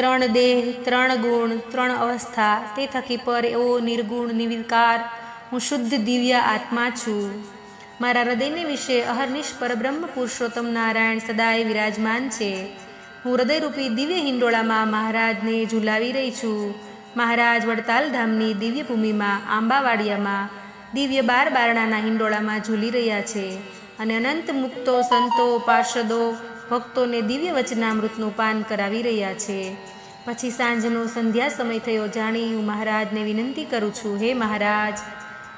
ત્રણ દેહ, ત્રણ ગુણ, ત્રણ અવસ્થા, તે થકી પર એવો નિર્ગુણ નિર્વિકાર હું શુદ્ધ દિવ્ય આત્મા છું. મારા હૃદયને વિશે અહર્નિશ પરબ્રહ્મ પુરુષોત્તમ નારાયણ સદાય વિરાજમાન છે. હું હૃદયરૂપી દિવ્ય હિંડોળામાં મહારાજને ઝુલાવી રહી છું. મહારાજ વડતાલ ધામની દિવ્ય ભૂમિમાં આંબાવાડિયામાં, દિવ્ય બાર બારણાના હિંડોળામાં ઝૂલી રહ્યા છે. અને અનંત મુક્તો સંતો, પાર્ષદો ભક્તોને દિવ્ય વચનામૃતનું પાન કરાવી રહ્યા છે. પછી સાંજનો સંધ્યા સમય થયો જાણી હું મહારાજને વિનંતી કરું છું, હે મહારાજ,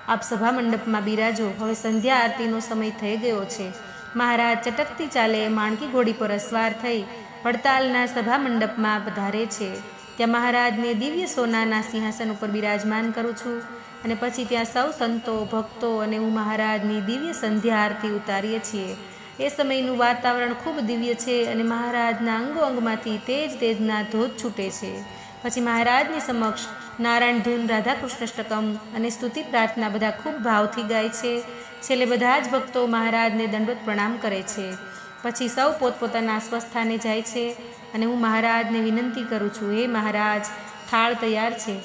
આપ સભા મંડપમાં બિરાજો. હવે સંધ્યા આરતીનો સમય થઈ ગયો છે. મહારાજ ચટકતી ચાલે, માણકી ઘોડી પર અસવાર થઈ, હડતાલના સભા મંડપમાં વધારે છે. ત્યાં મહારાજને દિવ્ય સોનાના સિંહાસન ઉપર બિરાજમાન કરું છું. અને પછી ત્યાં સૌ સંતો, ભક્તો અને હું મહારાજની દિવ્ય સંધ્યા આરતી ઉતારીએ છીએ. એ સમયનું વાતાવરણ ખૂબ દિવ્ય છે અને મહારાજના અંગો અંગમાંથી તેજ તેજના ધોધ છૂટે છે. પછી મહારાજની સમક્ષ નારાયણ ધૂન રાધાકૃષ્ણષ્ટકમ અને સ્તુતિ પ્રાર્થના બધા ખૂબ ભાવથી ગાય છે. છેલ્લે બધા જ ભક્તો મહારાજને દંડવત પ્રણામ કરે છે. પછી સૌ પોતપોતાના સ્વસ્થાને જાય છે અને હું મહારાજને વિનંતી કરું છું, હે મહારાજ, થાળ તૈયાર છે.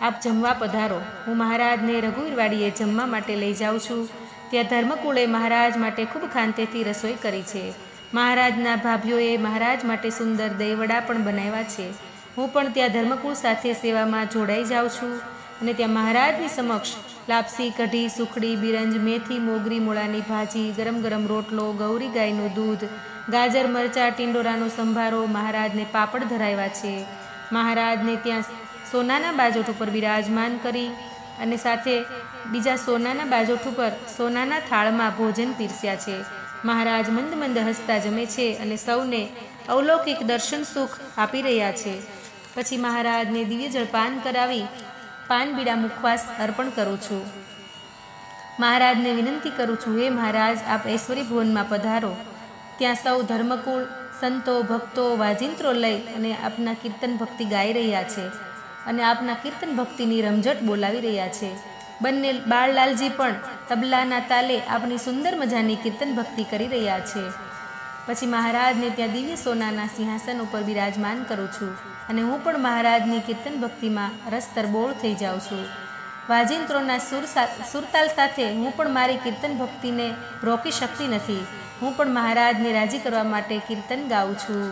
આપ જમવા પધારો. હું મહારાજને રઘુવીરવાડીએ જમવા માટે લઈ જાઉં છું. ત્યાં ધર્મકુળે મહારાજ માટે ખૂબ ખાંતેથી રસોઈ કરી છે. મહારાજના ભાભીઓએ મહારાજ માટે સુંદર દહીંવડા પણ બનાવ્યા છે. હું પણ ત્યાં ધર્મકુળ સાથે સેવામાં જોડાઈ જાઉં છું અને ત્યાં મહારાજની સમક્ષ લાપસી, કઢી, સુખડી, બિરંજ, મેથી, મોગરી, મૂળાની ભાજી, ગરમ ગરમ રોટલો, ગૌરી ગાયનું દૂધ, ગાજર, મરચાં, ટીંડોરાનો સંભારો મહારાજને પાપડ ધરાવ્યા છે. મહારાજને ત્યાં સોનાના બાજોટ ઉપર બિરાજમાન કરી અને સાથે બીજા સોનાના બાજોઠ ઉપર સોનાના થાળમાં ભોજન પીરસ્યા છે. મહારાજ મંદ મંદ હસતા જમે છે અને સૌને અવલૌકિક દર્શન સુખ આપી રહ્યા છે. પછી મહારાજને દિવ્ય જળપાન કરાવી પાન બીડા મુખવાસ અર્પણ કરું છું. મહારાજને વિનંતી કરું છું, હે મહારાજ, આપ ઐશ્વરી ભુવનમાં પધારો. ત્યાં સૌ ધર્મકુળ, સંતો, ભક્તો, વાજિંત્રો લઈ અને આપના કીર્તન ભક્તિ ગાઈ રહ્યા છે. અને આપના કીર્તન ભક્તિની રમઝટ બોલાવી રહ્યા છે. બંને બાળલાલજી પણ તબલાના તાલે આપની સુંદર મજાની કીર્તન ભક્તિ કરી રહ્યા છે. પછી મહારાજને ત્યાં દિવ્ય સોનાના સિંહાસન ઉપર બિરાજમાન કરું છું અને હું પણ મહારાજની કીર્તન ભક્તિમાં રસ તરબોળ થઈ જાઉં છું. વાજિંત્રોના સુર સુરતાલ સાથે હું પણ મારી કીર્તન ભક્તિને રોકી શકતી નથી. હું પણ મહારાજને રાજી કરવા માટે કીર્તન ગાઉં છું.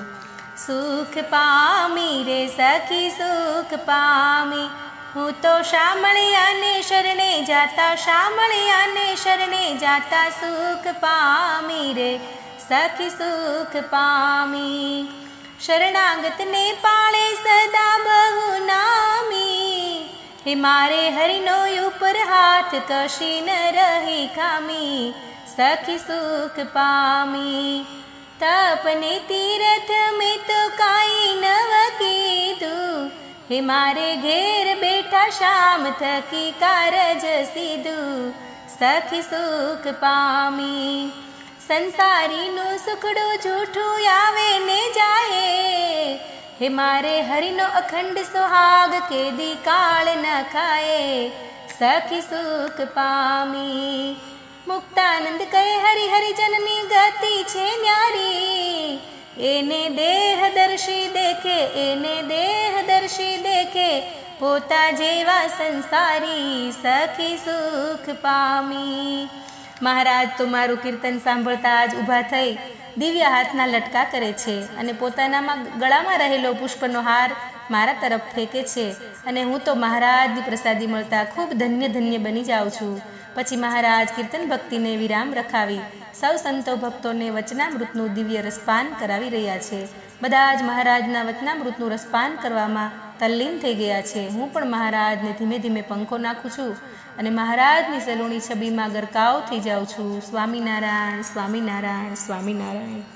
સુખ પામી રે સખી, સુખ પામી. હું તો શામળિયાને શરણે જાતા શામળિયાને શરણે જાતા સુખ પામી રે સખી, સુખ પામી. શરણાગતને પાળે સદા બહુ નામી. હે મારે હરિનો ઉપર હાથ કશી ન રહી ખામી. સખી, સુખ પામી. તપને તીરથ મેં તો કાંઈ નવ કીધું હે મારે ઘેર બેઠા શામ થકી કારજ સીધું. સખી સુખ પામી, સંસારીનું સુખડું જૂઠું આવે ને જાય. હે મારે હરિનો અખંડ સુહાગ કેદી કાળ ન ખાય. સખી સુખ પામી મુક્તાનંદ કહે હરિ હરિજનની ગતિ છે ન્યારી. એને દેહદર્શી દેખે, એને દેહદર્શી દેખે. પોતા જેવા સંસારી સખી સુખ પામી. મહારાજ, તો મારું કીર્તન સાંભળતા જ ઊભા થઈ. દિવ્ય હાથના લટકા કરે છે અને પોતાનામાં ગળામાં રહેલો પુષ્પનો હાર મારા તરફ ફેંકે છે અને હું તો મહારાજની પ્રસાદી મળતા ખૂબ ધન્ય ધન્ય બની જાઉં છું. પછી મહારાજ કીર્તન ભક્તિને વિરામ રખાવી સૌ સંતો ભક્તોને વચનામૃતનું દિવ્ય રસપાન કરાવી રહ્યા છે. બધા જ મહારાજના વચનામૃતનું રસપાન કરવામાં તલ્લીન થઈ ગયા છે. હું પણ મહારાજને ધીમે ધીમે પંખો નાખું છું અને મહારાજની સલૂણી છબીમાં ગરકાવ થઈ જાઉં છું. સ્વામિનારાયણ સ્વામિનારાયણ સ્વામિનારાયણ.